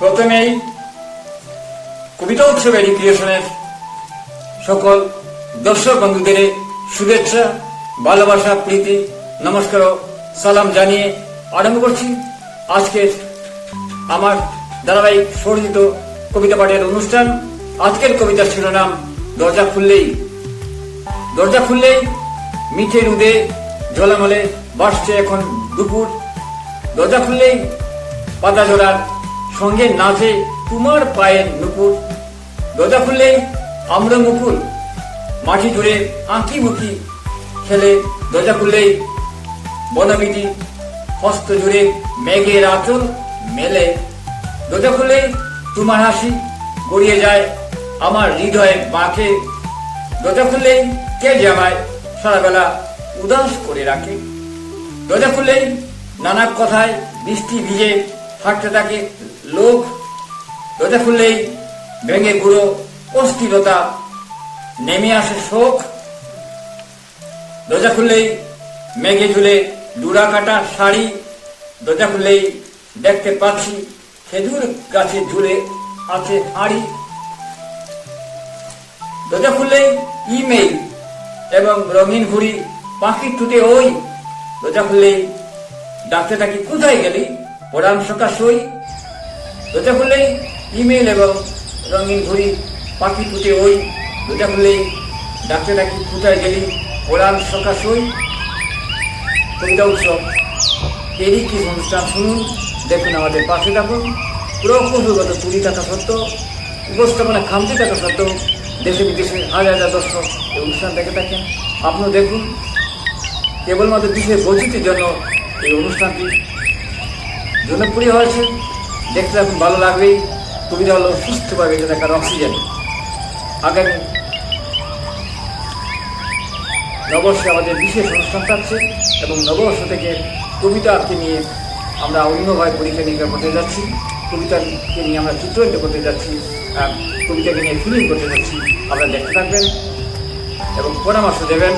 প্রথমেই কবিতা উৎসবের ক্রিয়েশনের সকল দর্শক বন্ধুদের শুভেচ্ছা, ভালোবাসা, প্রীতি, নমস্কার সালাম জানিয়ে আরম্ভ করছি আজকের আমার ধারাবাহিক সর্জিত কবিতা পাঠের অনুষ্ঠান। আজকের কবিতার শিরোনাম, দরজা খুললেই। দরজা খুললেই মিঠে রুদে ঝোলামলে বাসছে এখন দুপুর। দরজা খুললেই পাতা জোড়ার সঙ্গে নাচে তোমার পায়ের নুপুর। দরজা খুললেই আমরা মুকুল। মাটি জুড়ে আঁকি মুখি খেলে। দরজা খুললেই বনমিটি হস্ত জুড়ে মেঘের আঁচল মেলে। দরজা খুললেই তোমার হাসি গড়িয়ে যায় আমার হৃদয়ে বাঁকে দরজা খুললেই কে জামায় সারাবেলা উদাস করে রাখে। দরজা খুললেই নানা কথায় বৃষ্টি ভিজে হাঁটতে থাকে লোক দরজা খুললেই ভেঙে গুঁড়ো, অস্থিরতা, নেমে আসে শোক। দরজা খুললেই মেঘে ঝুলে ডুরা কাটা শাড়ি। দরজা খুললেই দেখতে পাচ্ছি খেজুর গাছে ঝুলে আছে হাঁড়ি। দরজা খুললেই ইমেইল এবং রঙিন ঘুড়ি পাখির টুটে ওই। দরজা খুললেই ডাকতে থাকি, কোথায় গেলি? সকা সই দরজা খুললেই ইমেল এবং রঙিন ঘুড়ি পাখি ফুটে ওই। দরজা খুললেই ডাকতে থাকি কোথায় গেলি পড়াম সকা সই কবিতা উৎসব? এরই কি অনুষ্ঠান? শুনুন, দেখুন আমাদের পাশে থাকুন। প্রকৌশলগত চুরি থাকা সত্ত্বেও উপস্থাপনা খামতি থাকা সত্ত্বেও দেশে বিদেশে হাজার হাজার দর্শক এই অনুষ্ঠান দেখে থাকেন। আপনিও দেখুন, কেবলমাত্র দেশের বৈচিত্র্যের জন্য এই অনুষ্ঠানটি জনপ্রিয় হয়েছে। দেখতে এখন ভালো লাগবেই কবিতা হলো সুস্থভাবে এটা দেখার অক্সিজেন। আগামী নববর্ষে আমাদের বিশেষ অনুষ্ঠান থাকছে এবং নববর্ষ থেকে কবিতাকে নিয়ে আমরা অন্যভাবে পরীক্ষা নিরীক্ষা করতে যাচ্ছি। কবিতাকে নিয়ে আমরা চিত্রায়িত করতে যাচ্ছি কবিতাকে নিয়ে ফিল্ম করতে যাচ্ছি। আপনারা দেখতে থাকবেন এবং পরামর্শ দেবেন।